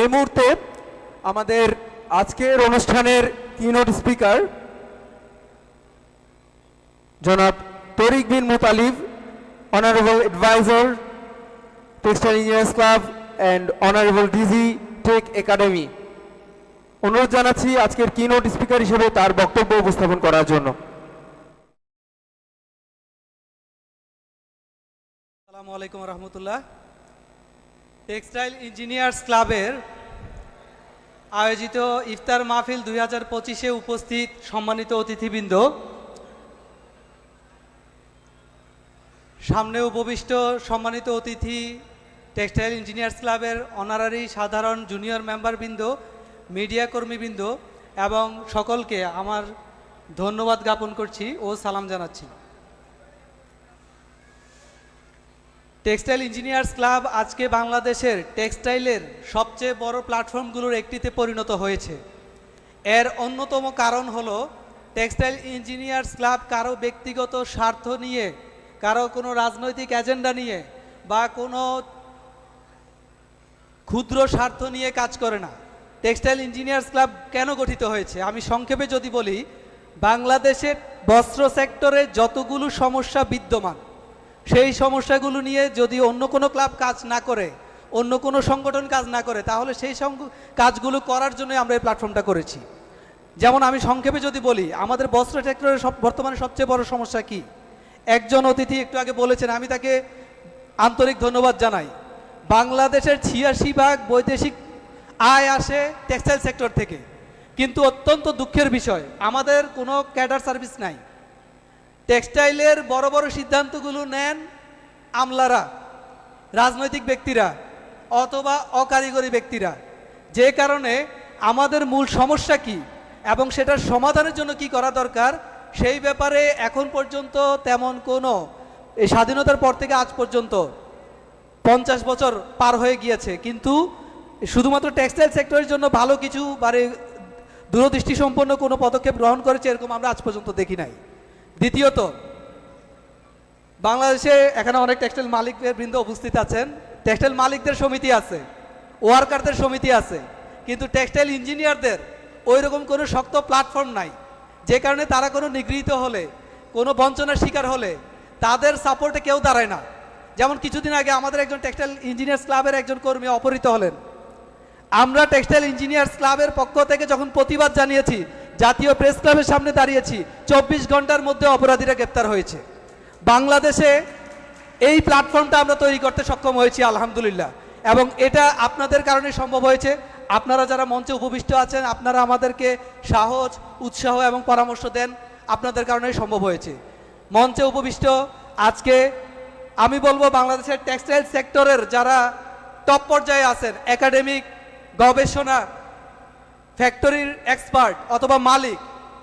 এই মুহূর্তে আমাদের আজকের অনুষ্ঠানের কিনোট স্পিকার জনাব Tariq Bin Mutalib honourable adviser textile engineers club and honourable DG tech academy অনুরোধ জানাচ্ছি আজকের কিনোট স্পিকার হিসেবে তার বক্তব্য উপস্থাপন করার জন্য। আসসালামু আলাইকুম রহমতুল্লাহ। টেক্সটাইল ইঞ্জিনিয়ার্স ক্লাবের আয়োজিত ইফতার মাহফিল দুই হাজার পঁচিশে উপস্থিত সম্মানিত অতিথিবৃন্দ। সামনে উপবিষ্ট সম্মানিত অতিথি টেক্সটাইল ইঞ্জিনিয়ার্স ক্লাবের অনারারি সাধারণ জুনিয়র মেম্বারবৃন্দ, মিডিয়া কর্মীবৃন্দ এবং সকলকে আমার ধন্যবাদ জ্ঞাপন করছি ও সালাম জানাচ্ছি। টেক্সটাইল ইঞ্জিনিয়ার্স ক্লাব আজকে বাংলাদেশের টেক্সটাইলের সবচেয়ে বড় প্ল্যাটফর্মগুলোর একটিতে পরিণত হয়েছে। এর অন্যতম কারণ হলো টেক্সটাইল ইঞ্জিনিয়ার্স ক্লাব কারও ব্যক্তিগত স্বার্থ নিয়ে, কারও কোনো রাজনৈতিক এজেন্ডা নিয়ে, বা কোনো ক্ষুদ্র স্বার্থ নিয়ে কাজ করে না। টেক্সটাইল ইঞ্জিনিয়ার্স ক্লাব কেন গঠিত হয়েছে? আমি সংক্ষেপে যদি বলি, বাংলাদেশের বস্ত্র সেক্টরে যতগুলো সমস্যা বিদ্যমান সেই সমস্যাগুলো নিয়ে যদি অন্য কোনো ক্লাব কাজ না করে, অন্য কোনো সংগঠন কাজ না করে, তাহলে সেই কাজগুলো করার জন্য আমরা এই প্ল্যাটফর্মটা করেছি। যেমন আমি সংক্ষেপে যদি বলি, আমাদের বস্ত্র সেক্টরের সব, বর্তমানে সবচেয়ে বড় সমস্যা কি? একজন অতিথি একটু আগে বলেছেন, আমি তাকে আন্তরিক ধন্যবাদ জানাই। বাংলাদেশের ছিয়াশি ভাগ বৈদেশিক আয় আসে টেক্সটাইল সেক্টর থেকে। কিন্তু অত্যন্ত দুঃখের বিষয়, আমাদের কোনো ক্যাডার সার্ভিস নাই। টেক্সটাইলের বড় বড় সিদ্ধান্তগুলো নেন আমলারা, রাজনৈতিক ব্যক্তিরা অথবা অকারিগরি ব্যক্তিরা। যে কারণে আমাদের মূল সমস্যা কি এবং সেটার সমাধানের জন্য কি করা দরকার, সেই ব্যাপারে এখন পর্যন্ত তেমন কোনো, এই স্বাধীনতার পর থেকে আজ পর্যন্ত পঞ্চাশ বছর পার হয়ে গিয়েছে। কিন্তু শুধুমাত্র টেক্সটাইল সেক্টরের জন্য ভালো কিছু মানে দূরদৃষ্টি সম্পন্ন কোনো পদক্ষেপ গ্রহণ করেছে এরকম আমরা আজ পর্যন্ত দেখি নাই। দ্বিতীয়ত, বাংলাদেশে এখানে অনেক টেক্সটাইল মালিকদের বৃন্দ উপস্থিত আছেন। টেক্সটাইল মালিকদের সমিতি আছে ওয়ার্কারদের সমিতি আছে, কিন্তু টেক্সটাইল ইঞ্জিনিয়ারদের ওই রকম কোনো শক্ত প্ল্যাটফর্ম নাই। যে কারণে তারা কোনো নিগৃহীত হলে, কোনো বঞ্চনার শিকার হলে, তাদের সাপোর্টে কেউ দাঁড়ায় না। যেমন কিছুদিন আগে আমাদের একজন টেক্সটাইল ইঞ্জিনিয়ার্স ক্লাবের একজন কর্মী অপহৃত হলেন। আমরা টেক্সটাইল ইঞ্জিনিয়ার্স ক্লাবের পক্ষ থেকে যখন প্রতিবাদ জানিয়েছি জাতীয় প্রেস ক্লাবের সামনে দাঁড়িয়েছি। চব্বিশ ঘণ্টার মধ্যে অপরাধীরা গ্রেপ্তার হয়েছে। বাংলাদেশে এই প্ল্যাটফর্মটা আমরা তৈরি করতে সক্ষম হয়েছি, আলহামদুলিল্লাহ। এবং এটা আপনাদের কারণে সম্ভব হয়েছে। আপনারা যারা মঞ্চে উপবিষ্ট আছেন, আপনারা আমাদেরকে সাহস, উৎসাহ এবং পরামর্শ দেন, আপনাদের কারণেই সম্ভব হয়েছে। মঞ্চে উপবিষ্ট আজকে আমি বলব বাংলাদেশের টেক্সটাইল সেক্টরের যারা টপ পর্যায়ে আছেন একাডেমিক গবেষণা ফ্যাক্টরির এক্সপার্ট অথবা মালিক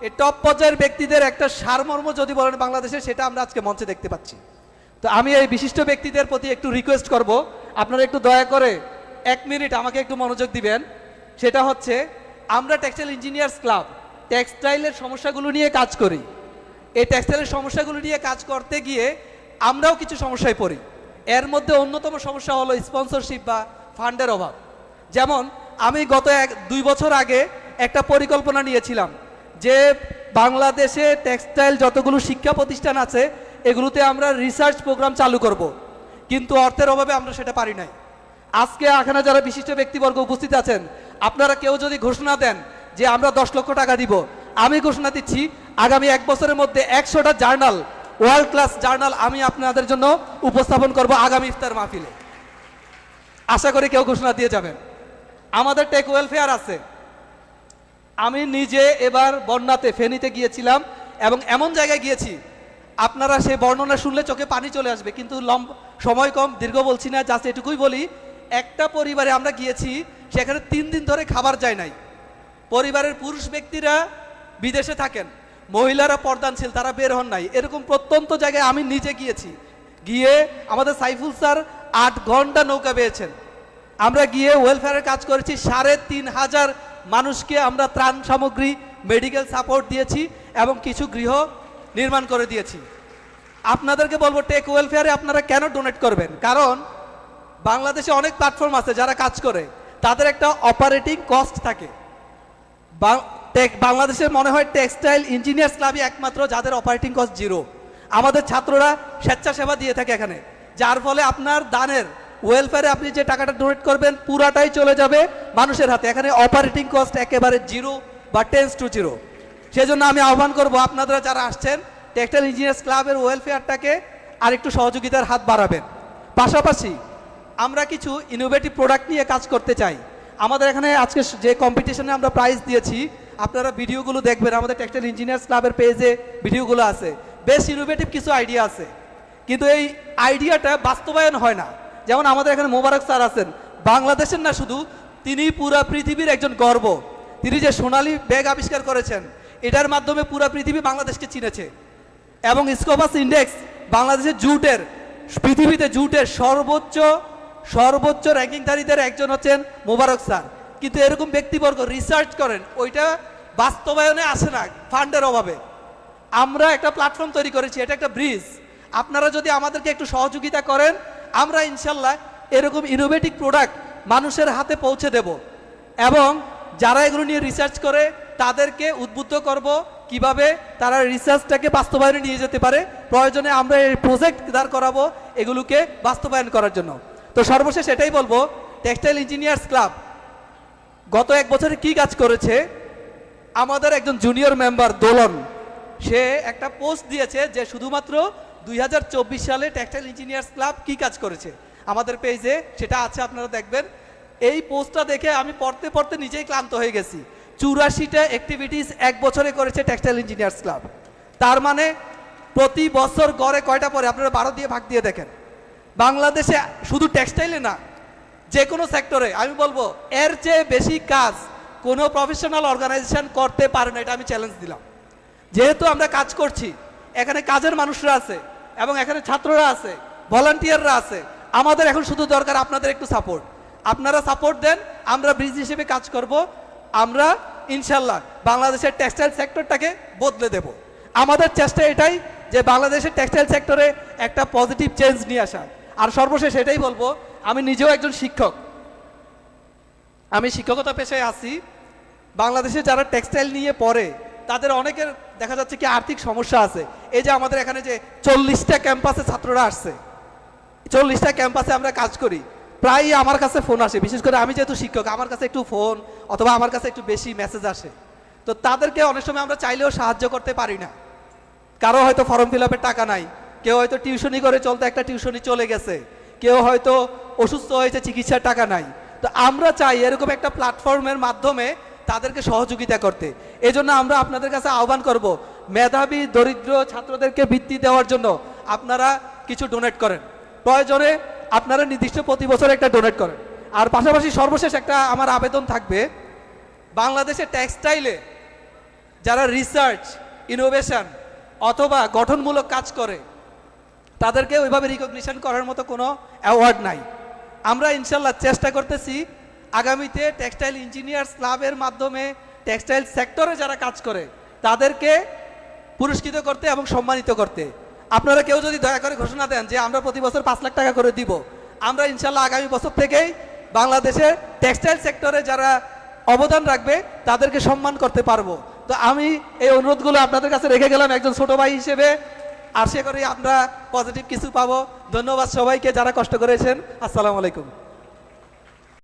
এই টপ পর্যায়ের ব্যক্তিদের একটা সারমর্ম যদি বলেন বাংলাদেশে, সেটা আমরা আজকে মঞ্চে দেখতে পাচ্ছি। তো আমি এই বিশিষ্ট ব্যক্তিদের প্রতি একটু রিকোয়েস্ট করব। আপনারা একটু দয়া করে এক মিনিট আমাকে একটু মনোযোগ দিবেন। সেটা হচ্ছে, আমরা টেক্সটাইল ইঞ্জিনিয়ার্স ক্লাব টেক্সটাইলের সমস্যাগুলো নিয়ে কাজ করি। এই টেক্সটাইলের সমস্যাগুলো নিয়ে কাজ করতে গিয়ে আমরাও কিছু সমস্যায় পড়ি। এর মধ্যে অন্যতম সমস্যা হলো স্পন্সরশিপ বা ফান্ডের অভাব। যেমন আমি গত এক, দুই বছর আগে একটা পরিকল্পনা নিয়েছিলাম যে বাংলাদেশে টেক্সটাইল যতগুলো শিক্ষা প্রতিষ্ঠান আছে, এগুলোতে আমরা রিসার্চ প্রোগ্রাম চালু করব। কিন্তু অর্থের অভাবে আমরা সেটা পারি নাই। আজকে এখানে যারা বিশিষ্ট ব্যক্তিবর্গ উপস্থিত আছেন, আপনারা কেউ যদি ঘোষণা দেন যে আমরা দশ লক্ষ টাকা দিব, আমি ঘোষণা দিচ্ছি, আগামী এক বছরের মধ্যে একশোটা জার্নাল ওয়ার্ল্ড ক্লাস জার্নাল আমি আপনাদের জন্য উপস্থাপন করব আগামী ইফতার মাহফিলে। আশা করি কেউ ঘোষণা দিয়ে যাবেন। আমাদের টেক ওয়েলফেয়ার আছে। আমি নিজে এবার বন্যাতে ফেনীতে গিয়েছিলাম এবং এমন জায়গায় গিয়েছি, আপনারা সেই বর্ণনা শুনলে চোখে পানি চলে আসবে, কিন্তু লম্ব, সময় কম, দীর্ঘ বলছি না জাস্ট এটুকুই বলি, একটা পরিবারে আমরা গিয়েছি, সেখানে তিন দিন ধরে খাবার যায় নাই। পরিবারের পুরুষ ব্যক্তিরা বিদেশে থাকেন, মহিলারা পর্দানশীল, তারা বের হন নাই। এরকম প্রত্যন্ত জায়গায় আমি নিজে গিয়েছি। গিয়ে আমাদের সাইফুল স্যার আট ঘণ্টা নৌকা পেয়েছেন আমরা গিয়ে ওয়েলফেয়ারের কাজ করেছি। সাড়ে তিন হাজার মানুষকে আমরা ত্রাণ সামগ্রী মেডিকেল সাপোর্ট দিয়েছি এবং কিছু গৃহ নির্মাণ করে দিয়েছি। আপনাদেরকে বলব টেক ওয়েলফেয়ারে আপনারা কেন ডোনেট করবেন? কারণ বাংলাদেশে অনেক প্ল্যাটফর্ম আছে যারা কাজ করে। তাদের একটা অপারেটিং কস্ট থাকে। টেক- বাংলাদেশে মনে হয় টেক্সটাইল ইঞ্জিনিয়ার্স ক্লাবই একমাত্র যাদের অপারেটিং কস্ট জিরো আমাদের ছাত্ররা স্বেচ্ছাসেবা দিয়ে থাকে এখানে। যার ফলে আপনার দানের ওয়েলফেয়ারে আপনি যে টাকাটা ডোনেট করবেন, পুরাটাই চলে যাবে মানুষের হাতে। এখানে অপারেটিং কস্ট একেবারে জিরো বা টেন্স টু জিরো সেজন্য আমি আহ্বান করব আপনারা যারা আসছেন টেক্সটাইল ইঞ্জিনিয়ার্স ক্লাবের ওয়েলফেয়ারটাকে আরেকটু সহযোগিতার হাত বাড়াবেন। পাশাপাশি আমরা কিছু ইনোভেটিভ প্রোডাক্ট নিয়ে কাজ করতে চাই। আমাদের এখানে আজকে যে কম্পিটিশনে আমরা প্রাইজ দিয়েছি, আপনারা ভিডিওগুলো দেখবেন। আমাদের টেক্সটাইল ইঞ্জিনিয়ার্স ক্লাবের পেজে ভিডিওগুলো আছে। বেশ ইনোভেটিভ কিছু আইডিয়া আছে। কিন্তু এই আইডিয়াটা বাস্তবায়ন হয় না। যেমন আমাদের এখানে মোবারক স্যার আছেন, বাংলাদেশের না শুধু, তিনি পুরা পৃথিবীর একজন গর্ব। তিনি যে সোনালী ব্যাগ আবিষ্কার করেছেন, এটার মাধ্যমে পুরা পৃথিবী বাংলাদেশকে চিনেছে। এবং স্কোপাস ইন্ডেক্স, বাংলাদেশের জুটের, পৃথিবীতে জুটের সর্বোচ্চ সর্বোচ্চ র্যাঙ্কিংধারীদের একজন হচ্ছেন মোবারক স্যার। কিন্তু এরকম ব্যক্তিবর্গ রিসার্চ করেন, ওইটা বাস্তবায়নে আসে না, ফান্ডের অভাবে। আমরা একটা প্ল্যাটফর্ম তৈরি করেছি, এটা একটা ব্রিজ আপনারা যদি আমাদেরকে একটু সহযোগিতা করেন আমরা ইনশাল্লাহ এরকম ইনোভেটিভ প্রোডাক্ট মানুষের হাতে পৌঁছে দেব। এবং যারা এগুলো নিয়ে রিসার্চ করে, তাদেরকে উদ্বুদ্ধ করব কীভাবে তারা রিসার্চটাকে বাস্তবায়নে নিয়ে যেতে পারে। প্রয়োজনে আমরা এই প্রজেক্ট দাঁড় করাবো এগুলোকে বাস্তবায়ন করার জন্য। তো সর্বশেষ এটাই বলব টেক্সটাইল ইঞ্জিনিয়ার্স ক্লাব গত এক বছরে কি কাজ করেছে? আমাদের একজন জুনিয়র মেম্বার দোলন, সে একটা পোস্ট দিয়েছে যে শুধুমাত্র দুই হাজার চব্বিশ সালে টেক্সটাইল ইঞ্জিনিয়ার্স ক্লাব কি কাজ করেছে? আমাদের পেজে সেটা আছে, আপনারা দেখবেন। এই পোস্টটা দেখে আমি পড়তে পড়তে নিজেই ক্লান্ত হয়ে গেছি। চুরাশিটা অ্যাক্টিভিটিস এক বছরে করেছে টেক্সটাইল ইঞ্জিনিয়ার্স ক্লাব তার মানে প্রতি বছর গড়ে কয়টা পরে আপনারা বারো দিয়ে ভাগ দিয়ে দেখেন। বাংলাদেশে শুধু টেক্সটাইলে না যে কোনো সেক্টরে আমি বলব, এর চেয়ে বেশি কাজ কোনো প্রফেশনাল অর্গানাইজেশন করতে পারে না, এটা আমি চ্যালেঞ্জ দিলাম। যেহেতু আমরা কাজ করছি এখানে কাজের মানুষরা আছে এবং এখানে ছাত্ররা আছে, ভলান্টিয়াররা আছে। আমাদের এখন শুধু দরকার আপনাদের একটু সাপোর্ট আপনারা সাপোর্ট দেন, আমরা ব্রিজ হিসেবে কাজ করব। আমরা ইনশাল্লাহ বাংলাদেশের টেক্সটাইল সেক্টরটাকে বদলে দেব। আমাদের চেষ্টা এটাই যে বাংলাদেশের টেক্সটাইল সেক্টরে একটা পজিটিভ চেঞ্জ নিয়ে আসা। আর সর্বশেষ এটাই বলব, আমি নিজেও একজন শিক্ষক। আমি শিক্ষকতা পেশায় আছি। বাংলাদেশে যারা টেক্সটাইল নিয়ে পড়ে তাদের অনেকের দেখা যাচ্ছে কি আর্থিক সমস্যা আছে। এই যে আমাদের এখানে যে চল্লিশটা ক্যাম্পাসে ছাত্ররা আসছে। চল্লিশটা ক্যাম্পাসে আমরা কাজ করি। প্রায়ই আমার কাছে ফোন আসে, বিশেষ করে আমি যেহেতু শিক্ষক, আমার কাছে একটু ফোন অথবা আমার কাছে একটু বেশি মেসেজ আসে। তো তাদেরকে অনেক সময় আমরা চাইলেও সাহায্য করতে পারি না। কারও হয়তো ফর্ম ফিল টাকা নাই। কেউ হয়তো টিউশনি করে চলতে একটা টিউশনি চলে গেছে। কেউ হয়তো অসুস্থ হয়েছে, চিকিৎসার টাকা নাই। তো আমরা চাই এরকম একটা প্ল্যাটফর্মের মাধ্যমে তাদেরকে সহযোগিতা করতে। এজন্য আমরা আপনাদের কাছে আহ্বান করব, মেধাবী, দরিদ্র ছাত্রদেরকে বৃত্তি দেওয়ার জন্য আপনারা কিছু ডোনেট করেন। প্রয়োজনে আপনারা নির্দিষ্ট প্রতি বছর একটা ডোনেট করেন। আর পাশাপাশি সর্বশেষ একটা আমার আবেদন থাকবে বাংলাদেশে টেক্সটাইলে যারা রিসার্চ ইনোভেশন অথবা গঠনমূলক কাজ করে, তাদেরকে ওইভাবে রিকগনিশন করার মতো কোনো অ্যাওয়ার্ড নাই। আমরা ইনশাল্লাহ চেষ্টা করতেছি আগামীতে টেক্সটাইল ইঞ্জিনিয়ার্স ক্লাবের মাধ্যমে টেক্সটাইল সেক্টরে যারা কাজ করে, তাদেরকে পুরস্কৃত করতে এবং সম্মানিত করতে। আপনারা কেউ যদি দয়া করে ঘোষণা দেন যে আমরা প্রতি বছর পাঁচ লাখ টাকা করে দিব, আমরা ইনশাল্লাহ আগামী বছর থেকেই বাংলাদেশের টেক্সটাইল সেক্টরে যারা অবদান রাখবে, তাদেরকে সম্মান করতে পারব। তো আমি এই অনুরোধগুলো আপনাদের কাছে রেখে গেলাম একজন ছোট ভাই হিসেবে। আশা করি আমরা পজিটিভ কিছু পাবো। ধন্যবাদ সবাইকে যারা কষ্ট করেছেন। আসসালামু আলাইকুম।